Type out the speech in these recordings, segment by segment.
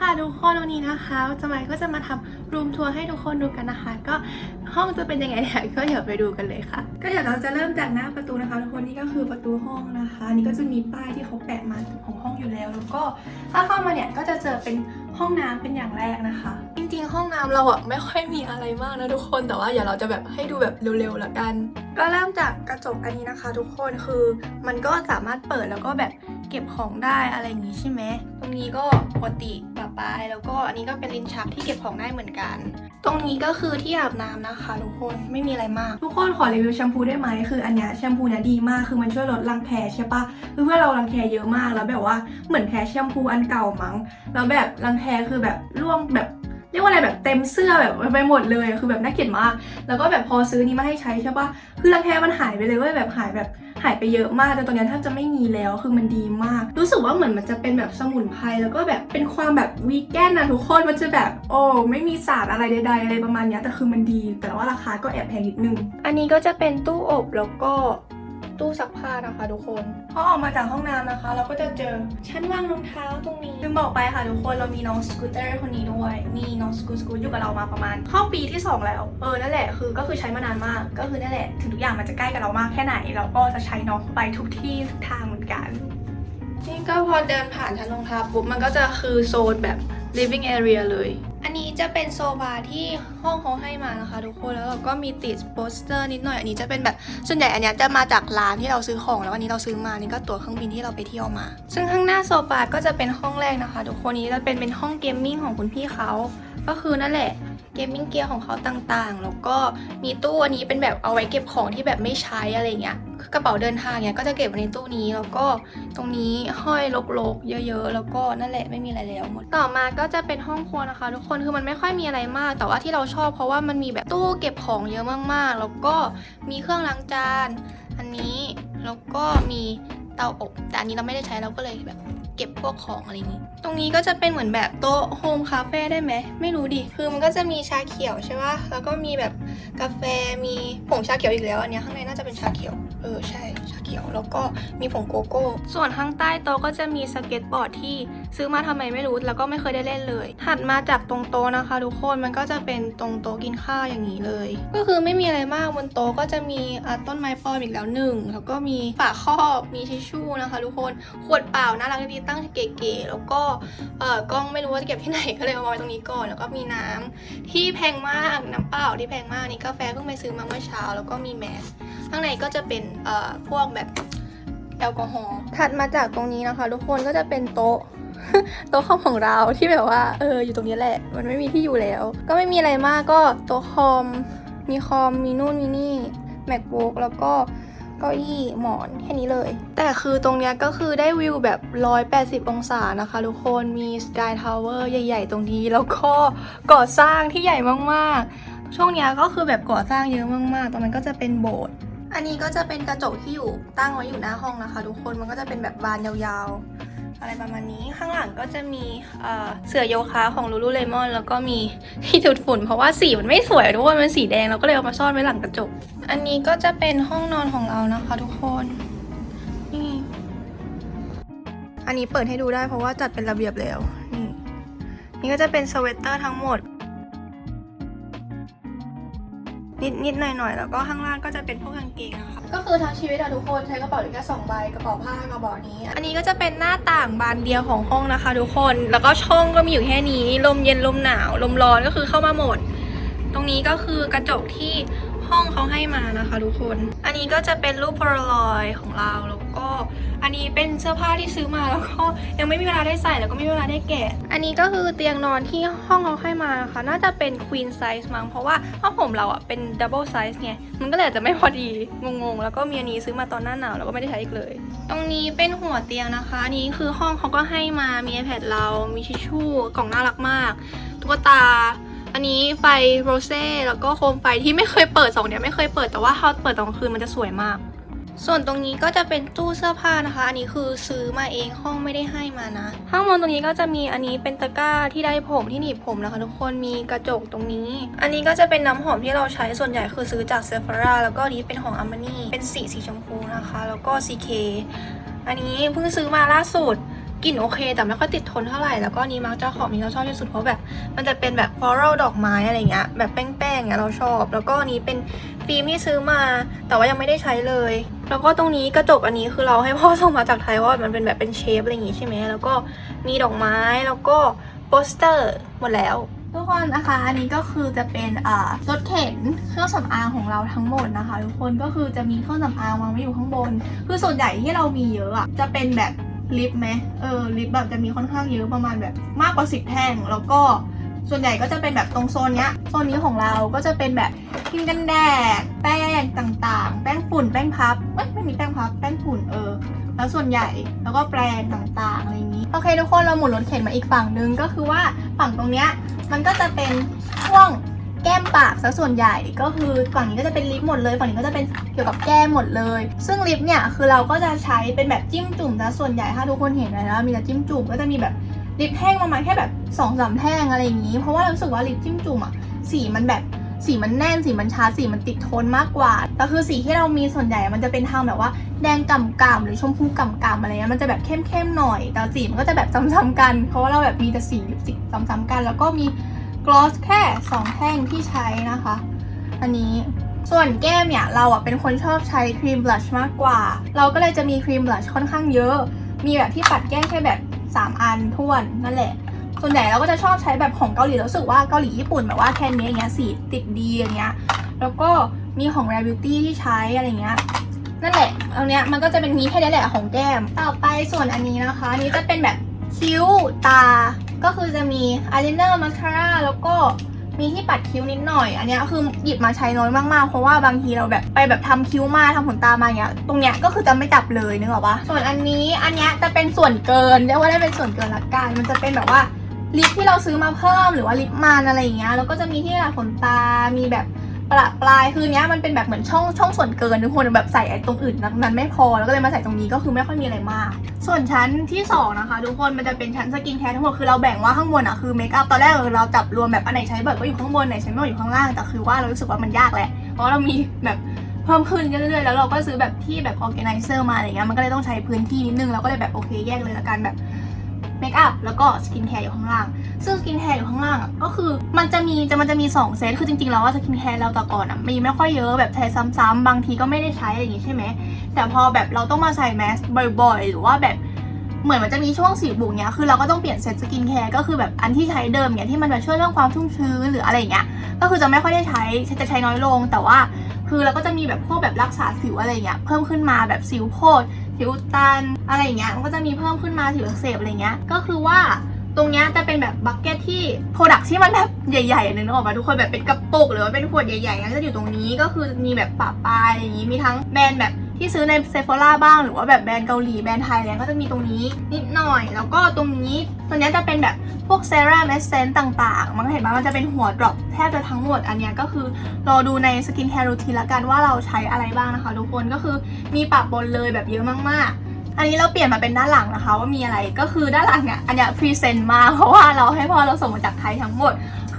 ค่ะทุกคนวันนี้นะคะจะไมก็จะมาทำรูมทัวร์ให้ทุกคนดูกันนะคะ ก็ห้องจะเป็นยังไงเนี่ยก็เดี๋ยวไปดูกันเลยค่ะ ก็เดี๋ยวเราจะเริ่มจากหน้าประตูนะคะทุกคนนี่ก็คือประตูห้องนะคะอันนี่ก็จะมีป้ายที่เขาแปะมาของห้องอยู่แล้ว แล้วก็ถ้าเข้ามาเนี่ยก็จะเจอเป็นห้องน้ำเป็นอย่างแรกนะคะ จริงๆ ห้องน้ำเราอะไม่ค่อยมีอะไรมากนะทุกคนแต่ว่าเดี๋ยวเราจะแบบให้ดูแบบเร็วๆละกัน ก็เริ่มจากกระจกอันนี้นะคะ ทุกคนคือมันก็สามารถเปิดแล้วก็แบบ เก็บของได้อะไรอย่างนี้ใช่ไหมตรงนี้ก็ปกติปะปายแล้วก็อันนี้ก็เป็นลิ้นชักที่เก็บของได้เหมือนกัน ตรงนี้ก็คือที่อาบน้ำนะคะทุกคนไม่มีอะไรมาก ทุกคนขอรีวิวแชมพูได้ไหมคืออันเนี้ยแชมพูเนี้ยดีมากคือมันช่วยลดรังแคใช่ปะคือเพื่อนเรารังแคเยอะมากแล้วแบบว่าเหมือนแพ้แชมพูอันเก่ามั้งแล้วแบบรังแคคือแบบร่วงแบบ เรียกว่าอะไรแบบเต็มเสื้อแบบไปหมดเลยคือแบบน่าเกลียดมาก แล้วก็แบบพอซื้อนี้มาให้ใช้ใช่ปะคือรังแคมันหายไปเลยเว้ยแบบหายแบบหายไปเยอะมากแต่ตอนนี้ยแทบจะไม่มีแล้วคือมันดีมาก รู้สึกว่าเหมือนมันจะเป็นแบบสมุนไพรแล้วก็แบบเป็นความแบบวีแกนนะทุกคนมันจะแบบโอ้ไม่มีสารอะไรใดๆอะไรประมาณนี้แต่คือมันดี แต่ว่าราคาก็แอบแพงนิดนึง อันนี้ก็จะเป็นตู้อบแล้วก็ ตู้ซักผ้านะคะทุกคนพอออกมาจากห้องน้ำนะคะ เราก็จะเจอชั้นวางรองเท้าตรงนี้ลืมบอกไปค่ะทุกคนเรามีน้องสกูตเตอร์คนนี้ด้วยนี่น้องสกูตสกูตอยู่กับเรามาประมาณเข้าปีที่ 2 แล้ว เออนั่นแหละคือก็คือใช้มานานมาก ก็คือนั่นแหละถึงทุกอย่างมันจะใกล้กับเรามากแค่ไหน เราก็จะใช้น้องไปทุกที่ทุกทางเหมือนกันนี่ก็พอเดินผ่านชั้นรองเท้าปุ๊บมันก็จะคือโซนแบบ living area เลย อันนี้จะเป็นโซฟาที่ห้องเขาให้มานะคะทุกคนแล้วเราก็มีติดโปสเตอร์นิดหน่อย อันนี้จะเป็นแบบส่วนใหญ่อันนี้จะมาจากร้านที่เราซื้อของ แล้วอันนี้เราซื้อมานี่ก็ตั๋วเครื่องบินที่เราไปเที่ยวมา ซึ่งข้างหน้าโซฟาก็จะเป็นห้องแรกนะคะทุกคนนี้จะเป็นเป็นห้องเกมมิ่งของคุณพี่เขาก็คือนั่นแหละเกมมิ่งเกียร์ของเขาต่างๆ แล้วก็มีตู้อันนี้เป็นแบบเอาไว้เก็บของที่แบบไม่ใช้อะไรเงี้ย กระเป๋าเดินทางเนี่ยก็จะเก็บไว้ในตู้นี้ แล้วก็ตรงนี้ห้อยลกๆ เยอะๆ แล้วก็นั่นแหละไม่มีอะไรแล้วหมด ต่อมาก็จะเป็นห้องครัวนะคะ ทุกคนคือมันไม่ค่อยมีอะไรมาก แต่ว่าที่เราชอบเพราะว่ามันมีแบบตู้เก็บของเยอะมากๆ แล้วก็มีเครื่องล้างจาน อันนี้แล้วก็มีเตาอบ แต่อันนี้เราไม่ได้ใช้เราก็เลยแบบเก็บพวกของอะไรนี้ ตรงนี้ก็จะเป็นเหมือนแบบโต๊ะโฮมคาเฟ่ได้ไหม ไม่รู้ดิ คือมันก็จะมีชาเขียวใช่ปะแล้วก็มีแบบ กาแฟมีผงชาเขียวอีกแล้ว อันนี้ข้างในน่าจะเป็นชาเขียว เออใช่ ขียว แล้วก็มีผงโกโก้ ส่วนข้างใต้โต๊ะก็จะมีสเก็ตบอร์ดที่ซื้อมาทำไมไม่รู้ แล้วก็ไม่เคยได้เล่นเลย ถัดมาจากตรงโต๊ะนะคะ ทุกคน มันก็จะเป็นตรงโต๊ะกินข้าวอย่างนี้เลย ก็คือไม่มีอะไรมากบนโต๊ะก็จะมีะต้นไม้ปลอมอีกแล้วหนึ่ง แล้วก็มีฝาครอบ มีทิชชู่นะคะ ทุกคน ขวดเปล่าน่ารักดีตั้งเก๋ๆ แล้วก็เอ่อกล้องไม่รู้ว่าจะเก็บที่ไหนก็เลยเอามาไว้ตรงนี้ก่อน แล้วก็มีน้ำที่แพงมาก น้ำเปล่าที่แพงมาก นี่กาแฟเพิ่งไปซื้อมาเมื่อเช้า แล้วก็มีแมส ข้างในก็จะเป็นเอ่อพวกแบบแอลกอฮอล์ถัดมาจากตรงนี้นะคะ ทุกคนก็จะเป็นโต๊ะโต๊ะคอมของเราที่แบบว่าเอออยู่ตรงนี้แหละ มันไม่มีที่อยู่แล้ว ก็ไม่มีอะไรมากก็โต๊ะคอม มีคอมมีนู่นมีนี่ macbook แล้วก็เก้าอี้หมอนแค่นี้เลย แต่คือตรงเนี้ยก็คือได้วิวแบบ 180 องศานะคะ ทุกคนมี Sky Tower ใหญ่ ๆ ตรงนี้ แล้วก็ก่อสร้างที่ใหญ่มากๆ ช่วงเนี้ยก็คือแบบก่อสร้างเยอะมากๆ ตรงนั้นก็จะเป็นโบสถ์ อันนี้ก็จะเป็นกระจกที่อยู่ตั้งไว้อยู่หน้าห้องนะคะ ทุกคนมันก็จะเป็นแบบบานยาวๆ อะไรประมาณนี้ข้างหลังก็จะมีเเสื่อโยคะของลูลูเลมอนแล้วก็มีที่จุดฝุ่น เพราะว่าสีมันไม่สวยทุกคนมันสีแดงเราก็เลยเอามาซ่อนไว้หลังกระจก อันนี้ก็จะเป็นห้องนอนของเรานะคะ ทุกคนนี่อันนี้เปิดให้ดูได้เพราะว่าจัดเป็นระเบียบแล้วนี่นี่ก็จะเป็นสเวตเตอร์ทั้งหมด นิดนิดหน่อยหน่อยๆแล้วก็ข้างล่างก็จะเป็นพวกกางเกงนะคะก็คือทั้งชีวิตอะทุกคนใช้กระเป๋าได้แค่สองใบกระเป๋าผ้ากระเป๋านี้ อันนี้ก็จะเป็นหน้าต่างบานเดียวของห้องนะคะ ทุกคนแล้วก็ช่องก็มีอยู่แค่นี้ ลมเย็นลมหนาว ลมร้อนก็คือเข้ามาหมด ตรงนี้ก็คือกระจกที่ ห้องเขาให้มานะคะทุกคน อันนี้ก็จะเป็นรูปโพลารอยของเราแล้วก็อันนี้เป็นเสื้อผ้าที่ซื้อมาแล้วก็ยังไม่มีเวลาได้ใส่แล้วก็ไม่มีเวลาได้แกะ อันนี้ก็คือเตียงนอนที่ห้องเขาให้มานะคะ น่าจะเป็น queen size มั้งเพราะว่าผ้าห่มเราอะเป็น double size ไงมันก็เลยอาจจะไม่พอดีงงๆ แล้วก็มีอันนี้ซื้อมาตอนหน้าหนาวแล้วก็ไม่ได้ใช้อีกเลย ตรงนี้เป็นหัวเตียงนะคะอันนี้คือห้องเขาก็ให้มามี iPad เรา มีทิชชู่กล่องน่ารักมากตุ๊กตา อันนี้ไฟโรเซ่แล้วก็โคมไฟที่ไม่เคยเปิดสองเนี้ยไม่เคยเปิดแต่ว่าถ้าเปิดตอนกลางคืนมันจะสวยมาก ส่วนตรงนี้ก็จะเป็นตู้เสื้อผ้านะคะ อันนี้คือซื้อมาเองห้องไม่ได้ให้มานะข้างบนตรงนี้ก็จะมีอันนี้เป็นตะกร้าที่ได้ผมที่หนีบผมนะคะ ทุกคนมีกระจกตรงนี้ อันนี้ก็จะเป็นน้ำหอมที่เราใช้ส่วนใหญ่คือซื้อจากเซฟ h ราแล้วก็อันนี้เป็นของอัมมานี่เป็นสีสีชมพูนะคะ แล้วก็ CK อันนี้เพิ่งซื้อมาล่าสุด กลิ่นโอเคแต่ไม่ค่อยติดทนเท่าไหร่แล้วก็นี้มาร์กเจ้าของนี้เราชอบที่สุดเพราะแบบ มันจะเป็นแบบ floral ดอกไม้อะไรเงี้ยแบบแป้งๆเงี้ยเราชอบ แล้วก็อันนี้เป็นฟิล์มที่ซื้อมา แต่ว่ายังไม่ได้ใช้เลย แล้วก็ตรงนี้กระจกอันนี้คือเราให้พ่อส่งมาจากไทยว่ามันเป็นแบบเป็นเชฟอะไรอย่างงี้ใช่ไหมแล้วก็มีดอกไม้แล้วก็โปสเตอร์หมดแล้วทุกคนนะคะอันนี้ก็คือจะเป็นรถเข็นเครื่องสำอางของเราทั้งหมดนะคะ ทุกคนก็คือจะมีเครื่องสำอางวางไว้อยู่ข้างบน คือส่วนใหญ่ที่เรามีเยอะอะจะเป็นแบบ ลิปไหมเออลิปแบบจะมีค่อนข้างเยอะประมาณแบบมากกว่าสิบแท่ง แล้วก็ส่วนใหญ่ก็จะเป็นแบบตรงโซนเนี้ยโซนนี้ของเราก็จะเป็นแบบครีมกันแดดแป้งต่างๆ แป้งฝุ่นแป้งพับเอ้ยไม่มีแป้งพับแป้งฝุ่นเออ แล้วส่วนใหญ่แล้วก็แปรงต่างๆอะไรอย่างนี้โอเคทุกคนเราหมุนรถเข็นมาอีกฝั่งนึงก็คือว่าฝั่งตรงเนี้ยมันก็จะเป็นช่วง แก้มปากซะส่วนใหญ่ก็คือฝั่งนี้ก็จะเป็นลิปหมดเลยฝั่งนี้ก็จะเป็นเกี่ยวกับแก้มหมดเลย ซึ่งลิปเนี่ยคือเราก็จะใช้เป็นแบบจิ้มจุ่มซะส่วนใหญ่ถ้าทุกคนเห็นเลยนะมีแต่จิ้มจุ่มก็จะมีแบบลิปแท่งประมาณแค่แบบ2อสามแท่งอะไรอย่างนี้ เพราะว่าเรารู้สึกว่าลิปจิ้มจุ่มอะสีมันแบบสีมันแน่นสีมันชัดสีมันติดทนมากกว่าแต่คือสีที่เรามีส่วนใหญ่มันจะเป็นทางแบบว่าแดงก่ำก่ำๆหรือชมพูก่ำก่ำๆอะไรเงี้ยมันจะแบบเข้มๆหน่อยแต่สีมันก็จะแบบซ้ำๆกัน เพราะว่าเราแบบมีแต่สีลิปสติกซ้ำๆกัน แล้วก็มี กลอสแค่ 2 แท่งที่ใช้นะคะ อันนี้ส่วนแก้มเนี่ย เราอะเป็นคนชอบใช้ครีมบลัชมากกว่า เราก็เลยจะมีครีมบลัชค่อนข้างเยอะ มีแบบที่ปัดแก้มแค่แบบ 3 อันท้วนนั่นแหละ ส่วนใหญ่เราก็จะชอบใช้แบบของเกาหลีรู้สึกว่าเกาหลีญี่ปุ่นแบบว่าแคนเนี้ยอย่างเงี้ยสีติดดีอย่างเงี้ย แล้วก็มีของ Rare Beauty ที่ใช้อะไรเงี้ยนั่นแหละเอาเนี้ยมันก็จะเป็นมีแค่นี้แหละของแก้ม ต่อไปส่วนอันนี้นะคะ นี้จะเป็นแบบคิ้วตา ก็คือจะมีอายไลเนอร์มาสคาร่าแล้วก็มีที่ปัดคิ้วนิดหน่อย อันเนี้ยคือหยิบมาใช้น้อยมากๆ เพราะว่าบางทีเราแบบไปแบบทำคิ้วมาทำขนตามาอย่างเงี้ย ตรงเนี้ยก็คือจะไม่จับเลยนึกออกปะส่วนอันนี้อันเนี้ยจะเป็นส่วนเกินเรียกว่าได้เป็นส่วนเกินละกัน มันจะเป็นแบบว่าลิปที่เราซื้อมาเพิ่มหรือว่าลิปมันอะไรอย่างเงี้ย แล้วก็จะมีที่ปัดขนตา มีแบบ ประปลายคือเนี้ยมันเป็นแบบเหมือนช่องช่องส่วนเกินทุกคนแบบใส่ไอ้ตรงอื่นนั้นไม่พอแล้วก็เลยมาใส่ตรงนี้ก็คือไม่ค่อยมีอะไรมาก ส่วนชั้นที่สองนะคะทุกคนมันจะเป็นชั้นสกินแคร์ทั้งหมดคือเราแบ่งว่าข้างบนอะคือเมคอัพตอนแรกเราจับรวมแบบอันไหนใช้เบิร์ดก็อยู่ข้างบนไหนใช้ไม่บิร์ดอยู่ข้างล่างแต่คือว่าเรารู้สึกว่ามันยากแหละเพราะเรามีแบบเพิ่มขึ้นเรื่อยๆแล้วเราก็ซื้อแบบที่แบบออแกไนเซอร์มาอะไรเงี้ยมันก็เลยต้องใช้พื้นที่นิดนึงเราก็เลยแบบโอเคแยกเลยละกันแบบ เมคอัพแล้วก็สกินแคร์อยู่ข้างล่าง ซึ่งสกินแคร์อยู่ข้างล่างอะก็คือมันจะมีจะมันจะมี 2 เซตคือจริงๆแล้วว่าสกินแคร์เราแต่ก่อนอะมีไม่ค่อยเยอะแบบใช้ซ้ำๆบางทีก็ไม่ได้ใช้อะไรอย่างงี้ใช่ไหมแต่พอแบบเราต้องมาใส่แมสบ่อยๆ หรือว่าแบบเหมือนมันจะมีช่วงสีบุกเนี้ยคือเราก็ต้องเปลี่ยนเซตสกินแคร์ก็คือแบบอันที่ใช้เดิมเนี้ยที่มันแบบช่วยเรื่องความชุ่มชื้นหรืออะไรอย่างเงี้ยก็คือจะไม่ค่อยได้ใช้จะใช้น้อยลง แต่ว่าคือเราก็จะมีแบบพวกแบบรักษาสิวอะไรเงี้ยเพิ่มขึ้นมาแบบสิวโพด ผิวตันอะไรอย่างเงี้ยมันก็จะมีเพิ่มขึ้นมาถิวอักเสบอะไรเงี้ยก็คือว่าตรงเนี้ยจะเป็นแบบบักเก็ตที่โปรดักที่มันแบบใหญ่ๆนึงออกมาทุกคนแบบเป็นกระปุกหรือว่าเป็นขวดใหญ่ๆก็จะอยู่ตรงนี้ก็คือมีแบบปะปลายอะไรอย่างนี้มีทั้งแบรนด์แบบ ที่ซื้อในเซฟ h o ราบ้างหรือว่าแบบแบรนด์เกาหลีแบรนด์ไทยเนี่ยก็จะมีตรงนี้นิดหน่อย แล้วก็ตรงนี้ตัวนี้จะเป็นแบบพวกเซรั่มเอสเซนต์ต่างๆ มันก็เห็นว่ามันจะเป็นหัวดรอปแทบจะทั้งหมดอันเนี้ยก็คือรอดูในสกินแคร์รูทีนละกันว่าเราใช้อะไรบ้างนะคะทุกคนก็คือมีปะปนเลยแบบเยอะมากๆอันนี้เราเปลี่ยนมาเป็นด้านหลังนะคะว่ามีอะไรก็คือด้านหลังเนี่ยอันเนี้ยพรีเซนต์มาเพราะว่าเราให้พ่อเราส่งมาจากไทยทั้งหมด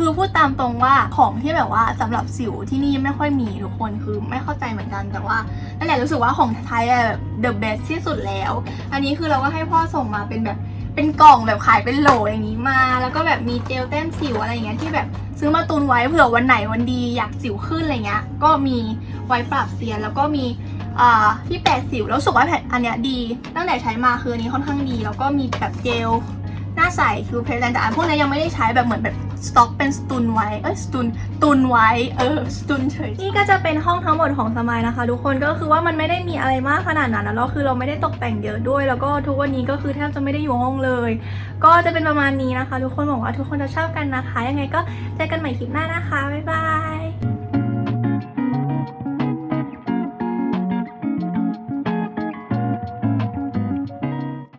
คือพูดตามตรงว่าของที่แบบว่าสำหรับสิวที่นี่ไม่ค่อยมีทุกคนคือไม่เข้าใจเหมือนกันแต่ว่านั่นแหละรู้สึกว่าของไทยอะแบบ the best ที่สุดแล้ว อันนี้คือเราก็ให้พ่อส่งมาเป็นแบบเป็นกล่องแบบขายเป็นโหลอย่างนี้มา แล้วก็แบบมีเจลแต้มสิวอะไรอย่างเงี้ยที่แบบซื้อมาตุนไว้เผื่อวันไหนวันดีอยากสิวขึ้นอะไรเงี้ยก็มีไว้ปรับเซียนแล้วก็มีอ่าที่แปดสิวแล้วสึกว่าแผ่นอันเนี้ยดี ตั้งแต่ใช้มาคืออันนี้ค่อนข้างดี แล้วก็มีแบบเจล น้าใสคือเพลนแต่อันพวกนี้ยังไม่ได้ใช้แบบเหมือนแบบสต็อกเป็นสตุนไว้ เอ้ยสตุนตุนไว้ เออสตุนเฉย นี่ก็จะเป็นห้องทั้งหมดของสมายนะคะ ทุกคนก็คือว่ามันไม่ได้มีอะไรมากขนาดนั้นแล้วคือเราไม่ได้ตกแต่งเยอะด้วย แล้วก็ทุกวันนี้ก็คือแทบจะไม่ได้อยู่ห้องเลย ก็จะเป็นประมาณนี้นะคะ ทุกคนหวังว่าทุกคนจะชอบกันนะคะ ยังไงก็เจอกันใหม่คลิปหน้านะคะบ๊ายบาย